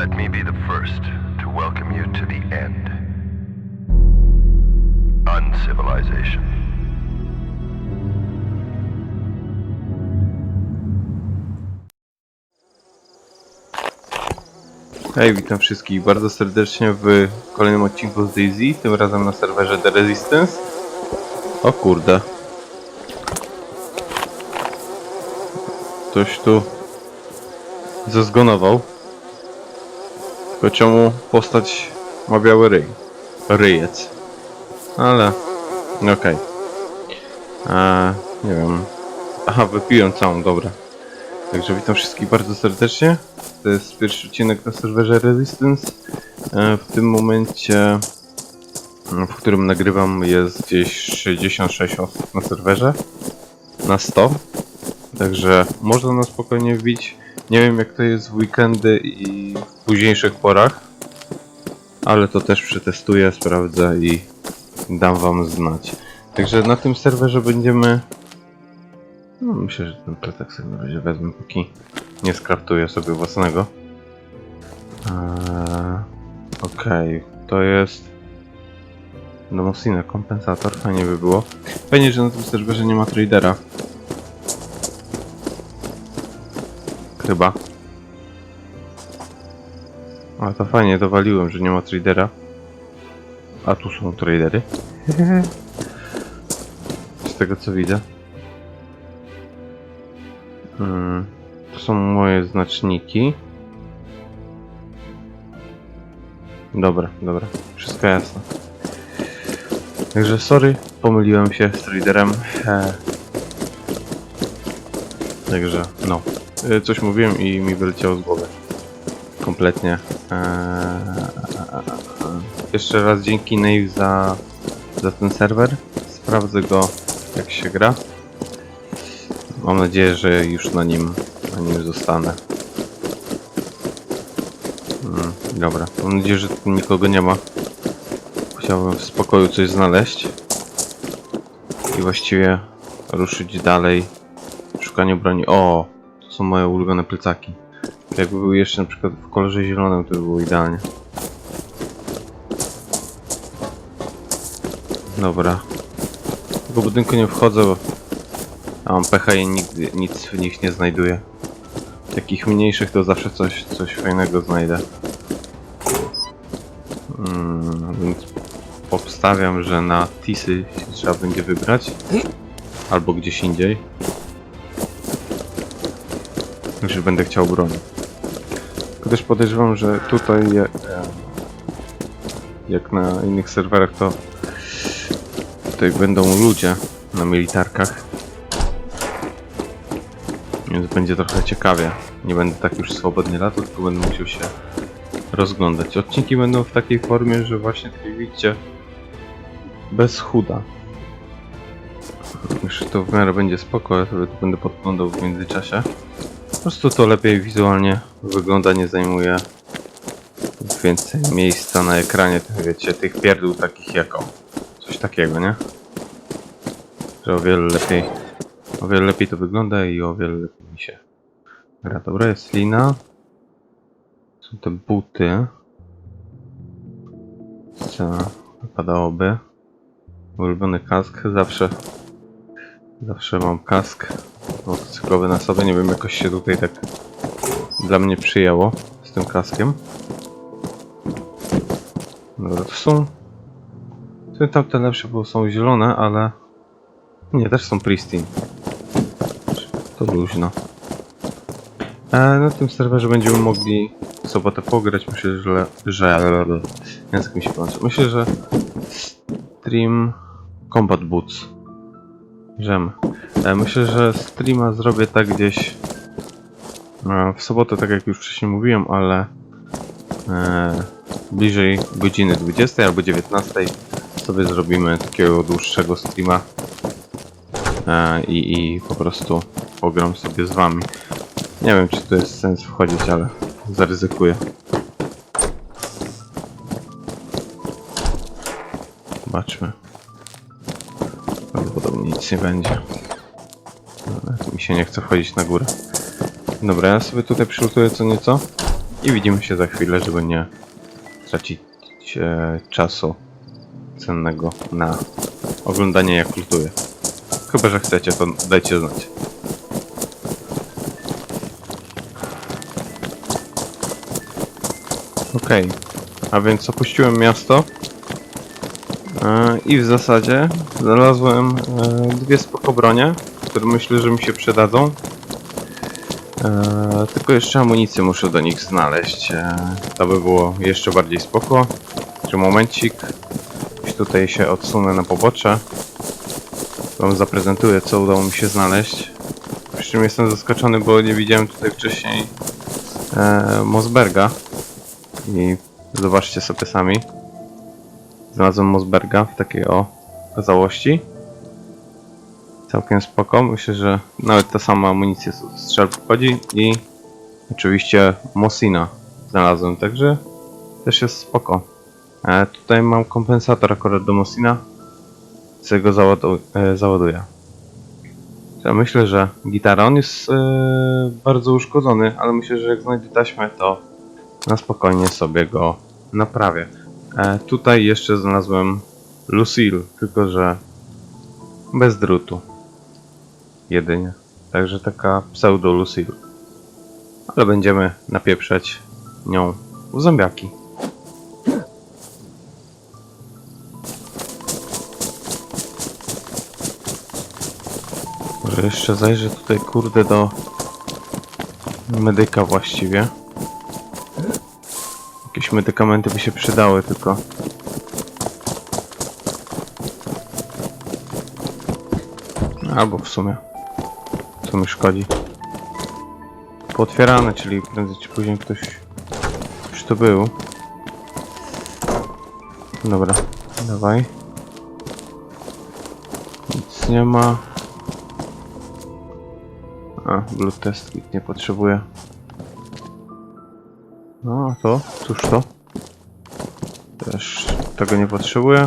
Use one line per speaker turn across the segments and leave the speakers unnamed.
Let me be the first to welcome you to the end. Uncivilization.
Hej, witam wszystkich bardzo serdecznie w kolejnym odcinku z Daisy, tym razem na serwerze The Resistance. O kurde. Ktoś tu zezgonował. Tylko czemu postać ma biały ryj? Ryjec. Ale... okej. Eee, Nie wiem. Aha, wypiłem całą, dobra. Także witam wszystkich bardzo serdecznie. To jest pierwszy odcinek na serwerze Resistance. E, W tym momencie, m, w którym nagrywam, jest gdzieś 66 osób na serwerze. Na 100. Także można na spokojnie wbić. Nie wiem jak to jest w weekendy i późniejszych porach. Ale to też przetestuję, sprawdzę i dam wam znać. Także na tym serwerze będziemy no, myślę, że ten plecak sobie na razie wezmę, póki nie skraftuję sobie własnego. Eee, Okej, to jest... Domosina, kompensator, fajnie by było. Fajnie, że na tym serwerze nie ma tradera. Chyba. A to fajnie, dowaliłem, że nie ma tradera. A tu są tradery. Z tego co widzę. Hmm, to są moje znaczniki. Dobra, dobra, wszystko jasne. Także sorry, pomyliłem się z traderem. E... Także, no. E, Coś mówiłem i mi wyleciało z głowy. Kompletnie. E... Jeszcze raz dzięki Nave za, za ten serwer. Sprawdzę go jak się gra. Mam nadzieję, że już na nim, na nim zostanę. Mm, dobra, mam nadzieję, że tu nikogo nie ma. Chciałbym w spokoju coś znaleźć. I właściwie ruszyć dalej w szukaniu broni. O! To są moje ulubione plecaki. Jakby były jeszcze na przykład w kolorze zielonym, to by było idealnie. Dobra. Do tego budynku nie wchodzę, bo a mam pecha i nigdy nic w nich nie znajduję. Takich mniejszych to zawsze coś, coś fajnego znajdę. Mm, więc obstawiam, że na Tisy trzeba będzie wybrać. Albo gdzieś indziej. Że będę chciał broni. Też podejrzewam, że tutaj jak na innych serwerach to tutaj będą ludzie na militarkach. Więc będzie trochę ciekawie. Nie będę tak już swobodnie latał, tylko będę musiał się rozglądać. Odcinki będą w takiej formie, że właśnie jak widzicie, bez chuda. Że to w miarę będzie spoko, ja sobie tu będę podglądał w międzyczasie. Po prostu to lepiej wizualnie wygląda, nie zajmuje więcej miejsca na ekranie, tych, wiecie, tych pierdół takich jak o. Coś takiego, nie? Że o wiele lepiej o wiele lepiej to wygląda i o wiele lepiej mi się gra. Dobra, jest lina. Są te buty. Co wypadałoby? Ulubiony kask. Zawsze zawsze mam kask motocyklowy na sobie. Nie wiem, jakoś się tutaj tak dla mnie przyjęło z tym kaskiem. Dobra, to są... Te tamte lepsze, bo są zielone, ale... Nie, też są pristine. To luźno. E, na tym serwerze będziemy mogli sobotę pograć. Myślę, że... że język mi się kończy. Myślę, że stream Combat Boots. Żem. E, myślę, że streama zrobię tak gdzieś e, w sobotę, tak jak już wcześniej mówiłem, ale e, bliżej godziny 20 albo 19 sobie zrobimy takiego dłuższego streama i, i po prostu pogram sobie z wami. Nie wiem, czy to jest sens wchodzić, ale zaryzykuję. Zobaczmy. Prawdopodobnie nic nie będzie. Mi się nie chce wchodzić na górę. Dobra, ja sobie tutaj przylutuję co nieco. I widzimy się za chwilę, żeby nie tracić e, czasu cennego na oglądanie jak lutuję. Chyba, że chcecie, to dajcie znać. Okej, a więc opuściłem miasto e, i w zasadzie znalazłem e, dwie spoko bronie, które myślę, że mi się przydadzą. E, tylko jeszcze amunicję muszę do nich znaleźć. E, to by było jeszcze bardziej spoko. Czy momencik. Tutaj się odsunę na pobocze. Wam zaprezentuję, co udało mi się znaleźć. Przy czym jestem zaskoczony, bo nie widziałem tutaj wcześniej e, Mosberga. I zobaczcie sobie sami. Znalazłem Mosberga w takiej o okazałości. Całkiem spoko. Myślę, że nawet ta sama amunicja z strzel wchodzi i oczywiście Mosina znalazłem, także też jest spoko. E, tutaj mam kompensator akurat do Mosina, co go załadu e, załaduję. Ja myślę, że gitara, on jest e, bardzo uszkodzony, ale myślę, że jak znajdę taśmę, to na spokojnie sobie go naprawię. E, tutaj jeszcze znalazłem Lucille, tylko że bez drutu. Jedynie. Także taka pseudo Lucille. Ale będziemy napieprzać nią w zombiaki. Może jeszcze zajrzę tutaj kurde do medyka właściwie. Jakieś medykamenty by się przydały tylko. Albo w sumie. Co mi szkodzi. Pootwierane, czyli prędzej czy później ktoś już to był. Dobra, dawaj. Nic nie ma. A, blood test kit nie potrzebuję. No, a to? Cóż to? Też tego nie potrzebuję.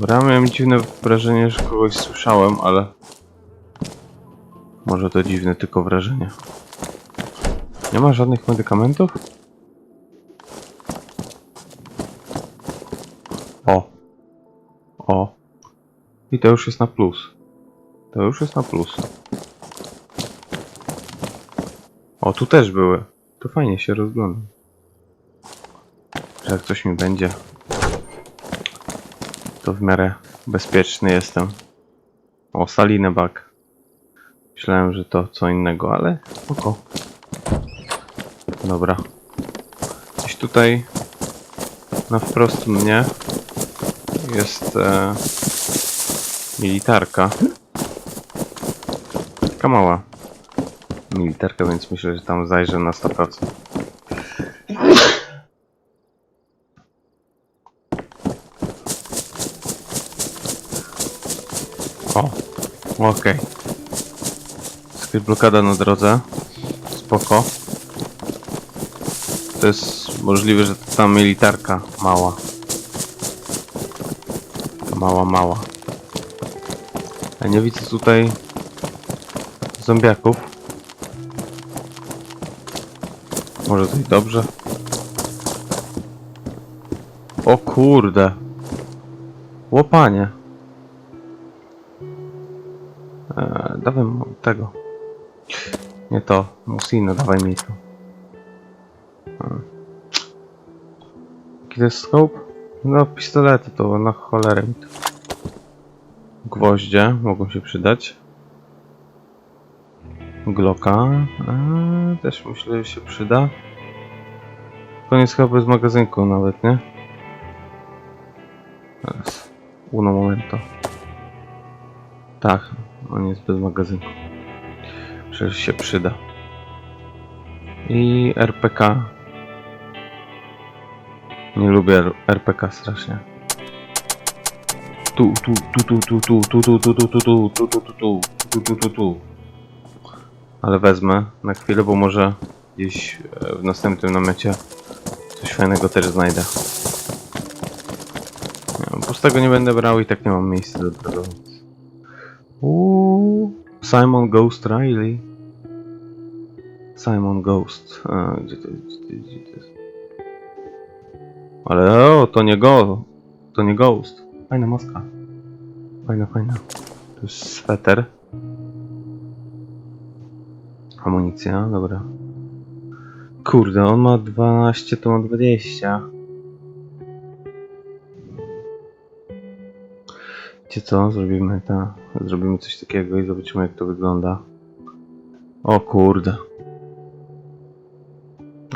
Dobra, miałem dziwne wrażenie, że kogoś słyszałem, ale... Może to dziwne tylko wrażenie. Nie ma żadnych medykamentów? O. O. I to już jest na plus. To już jest na plus. O, tu też były. To fajnie się rozglądam. Że jak coś mi będzie, to w miarę bezpieczny jestem. O, salinę bak. Myślałem, że to co innego, ale oko. Dobra. Gdzieś tutaj na wprost mnie jest e, militarka. Taka mała militarka, więc myślę, że tam zajrzę na 100%. Okej. Okay. blokada na drodze. Spoko. To jest możliwe, że to ta militarka mała. Mała, mała. Ja nie widzę tutaj zombiaków. Może to i dobrze. O kurde. Łopanie. Eee, dawaj mu tego. Nie to. Musino, dawaj mi to. Eee. Jaki jest scope? No pistolety to na cholerę mi to. Gwoździe mogą się przydać. Glocka. Eee, też myślę, że się przyda. Koniec chyba bez magazynku nawet, nie? Teraz. Uno momento. Tak, on jest bez magazynku. Przecież się przyda. I RPK. Nie lubię RPK strasznie. Tu, tu, tu, tu, tu, tu, tu, tu, tu, tu, tu, tu, tu, tu, tu, tu, tu, tu, tu. Ale wezmę na chwilę, bo może gdzieś e, w następnym namiocie coś fajnego też znajdę. Pustego nie będę brał i tak nie mam miejsca do tego. więc Uuu, Simon Ghost Riley. Simon Ghost. A, gdzie to? Gdzie? Gdzie to jest? Ale o, to nie go. To nie Ghost. Fajna maska. Fajna, fajna. To jest sweter. Amunicja, dobra. Kurde, on ma 12, to ma 20. Wiecie co? Zrobimy ta, zrobimy coś takiego i zobaczymy jak to wygląda. O kurde.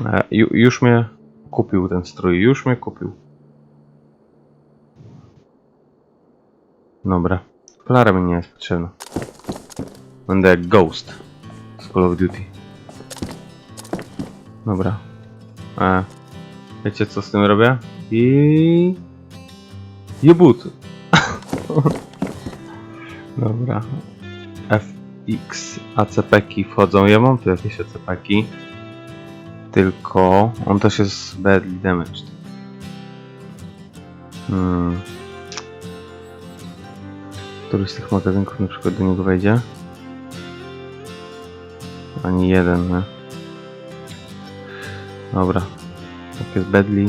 E, ju, już mnie kupił ten strój, już mnie kupił. Dobra. Klara mi nie jest potrzebna. Będę jak Ghost z Call of Duty. Dobra. E, wiecie co z tym robię? I... Jebut. Dobra. FX ACP-ki wchodzą. Ja mam tu jakieś ACP-ki. Tylko on też jest badly damaged. Hmm. Któryś z tych magazynków na przykład do niego wejdzie? Ani jeden, nie? Dobra. Jak jest badly,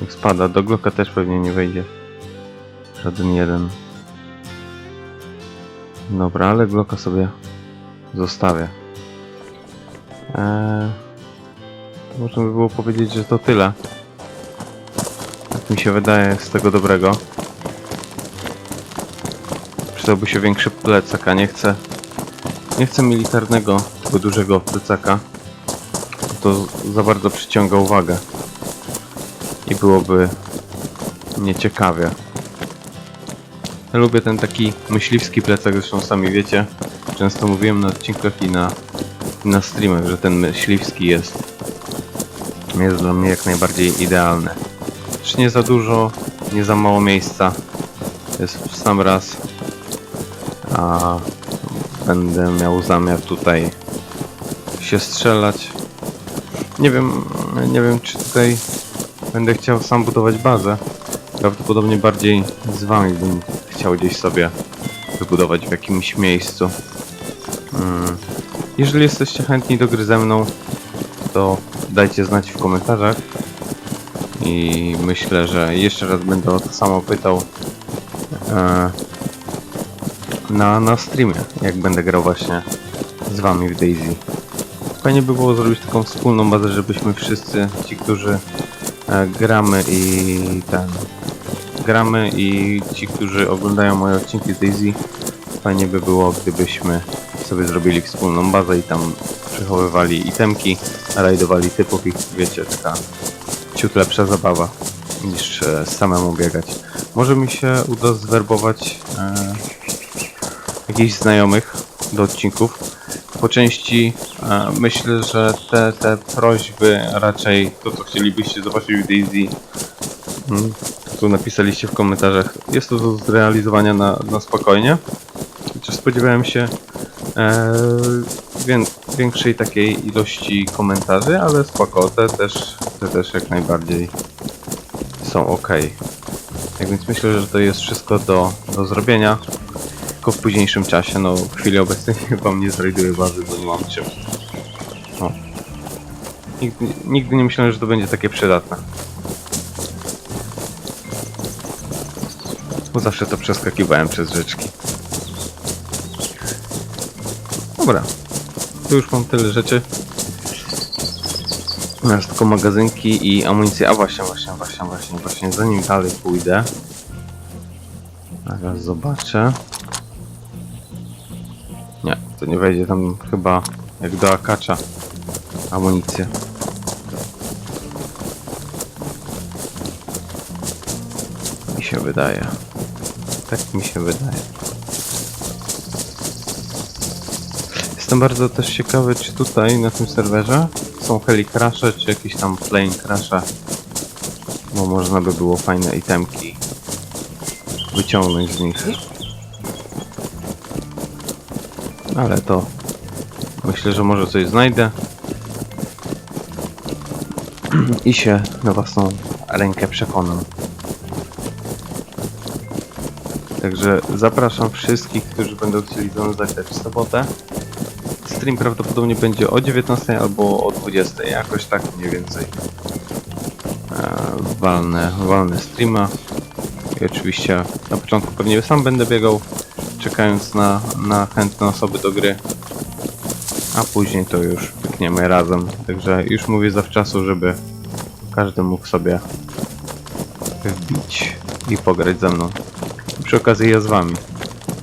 niech spada. Do Glocka też pewnie nie wejdzie. Żaden jeden. Dobra, ale Glocka sobie zostawię. Eee, można by było powiedzieć, że to tyle. Tak mi się wydaje z tego dobrego. Przydałby się większy plecak, a nie chcę... Nie chcę militarnego, tylko dużego plecaka. To za bardzo przyciąga uwagę. I byłoby nieciekawie. Lubię ten taki myśliwski plecak, zresztą sami wiecie. Często mówiłem na odcinkach i na, na streamach, że ten myśliwski jest, jest dla mnie jak najbardziej idealny. Też nie za dużo, nie za mało miejsca. Jest w sam raz. A będę miał zamiar tutaj się strzelać. Nie wiem, nie wiem czy tutaj będę chciał sam budować bazę. Prawdopodobnie bardziej z wami bym chciał gdzieś sobie wybudować w jakimś miejscu. Mm. Jeżeli jesteście chętni do gry ze mną, to dajcie znać w komentarzach. I myślę, że jeszcze raz będę o to samo pytał e, na, na streamie, jak będę grał właśnie z wami w Daisy. Fajnie by było zrobić taką wspólną bazę, żebyśmy wszyscy, ci, którzy e, gramy i ten gramy i ci, którzy oglądają moje odcinki z Daisy, fajnie by było, gdybyśmy sobie zrobili wspólną bazę i tam przechowywali itemki, rajdowali typów i wiecie, taka ciut lepsza zabawa niż e, samemu biegać. Może mi się uda zwerbować e, jakichś znajomych do odcinków. Po części e, myślę, że te, te prośby, raczej to co chcielibyście zobaczyć w Daisy, mm, tu napisaliście w komentarzach, jest to do zrealizowania na, na spokojnie. Chociaż spodziewałem się e, wię, większej takiej ilości komentarzy, ale spoko, te też, te też jak najbardziej są ok. Tak więc myślę, że to jest wszystko do, do zrobienia, tylko w późniejszym czasie. No, w chwili obecnej chyba nie znajduję bazy, bo nie mam czym. O. Nigdy, nigdy nie myślałem, że to będzie takie przydatne. Bo zawsze to przeskakiwałem przez rzeczki. Dobra. Tu już mam tyle rzeczy. Teraz tylko magazynki i amunicję. A właśnie, właśnie, właśnie, właśnie, właśnie. Zanim dalej pójdę. Zaraz zobaczę. Nie, to nie wejdzie tam chyba jak do akacza amunicję. Mi się wydaje. Tak mi się wydaje. Jestem bardzo też ciekawy, czy tutaj na tym serwerze są helicrashe, czy jakieś tam plane crashe. Bo można by było fajne itemki wyciągnąć z nich. Ale to myślę, że może coś znajdę. I się na własną rękę przekonam. Także zapraszam wszystkich, którzy będą chcieli ze zagrać w sobotę. Stream prawdopodobnie będzie o 19 albo o 20, jakoś tak mniej więcej. E, walnę, walnę streama. I oczywiście na początku pewnie sam będę biegał, czekając na, na chętne osoby do gry. A później to już pykniemy razem. Także już mówię zawczasu, żeby każdy mógł sobie wbić i pograć ze mną. Przy okazji ja z wami.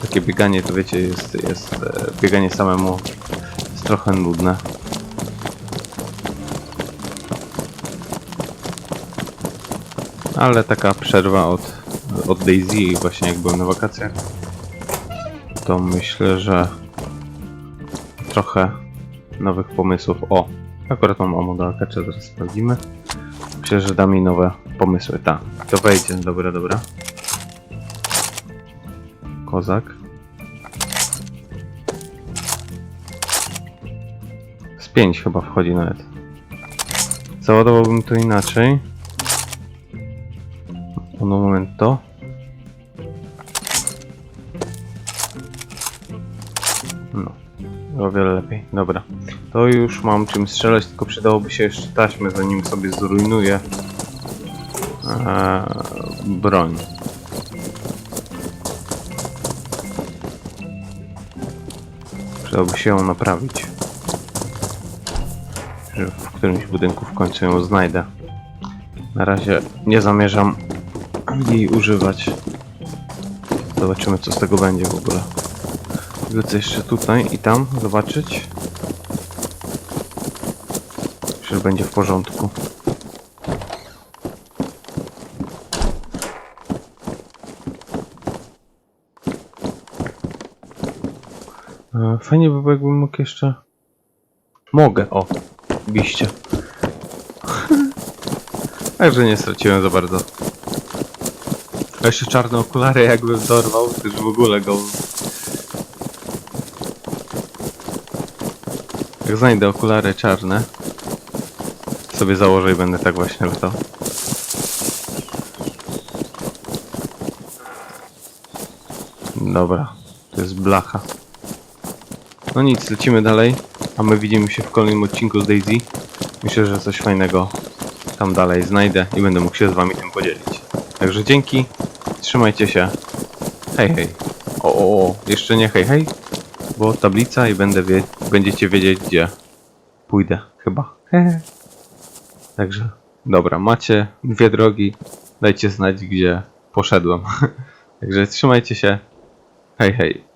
Takie bieganie to wiecie jest, jest e, bieganie samemu jest trochę nudne. Ale taka przerwa od, od Daisy właśnie jak byłem na wakacjach to myślę, że trochę nowych pomysłów. O! Akurat mam omodalkę, czy zaraz sprawdzimy. Myślę, że da mi nowe pomysły. Tak, to wejdzie. Dobra, dobra. Kozak. Z 5 chyba wchodzi nawet. Załadowałbym to inaczej. Uno momento. No. O wiele lepiej. Dobra. To już mam czym strzelać, tylko przydałoby się jeszcze taśmy, zanim sobie zrujnuję eee, broń. Przydałoby się ją naprawić. Że w którymś budynku w końcu ją znajdę. Na razie nie zamierzam jej używać. Zobaczymy co z tego będzie w ogóle. Wrócę jeszcze tutaj i tam zobaczyć. Że będzie w porządku. Fajnie by było, jakbym mógł jeszcze... Mogę, o, biście. Także nie straciłem za bardzo. A jeszcze czarne okulary jakbym dorwał, to w ogóle go... Jak znajdę okulary czarne, sobie założę i będę tak właśnie latał. Dobra, to jest blacha. No nic, lecimy dalej, a my widzimy się w kolejnym odcinku z Daisy. Myślę, że coś fajnego tam dalej znajdę i będę mógł się z wami tym podzielić. Także dzięki, trzymajcie się. Hej, hej. O, o, o, jeszcze nie hej, hej, bo tablica i będę wie będziecie wiedzieć, gdzie pójdę, chyba. Hehe. Także, dobra, macie dwie drogi, dajcie znać, gdzie poszedłem. Także trzymajcie się. Hej, hej.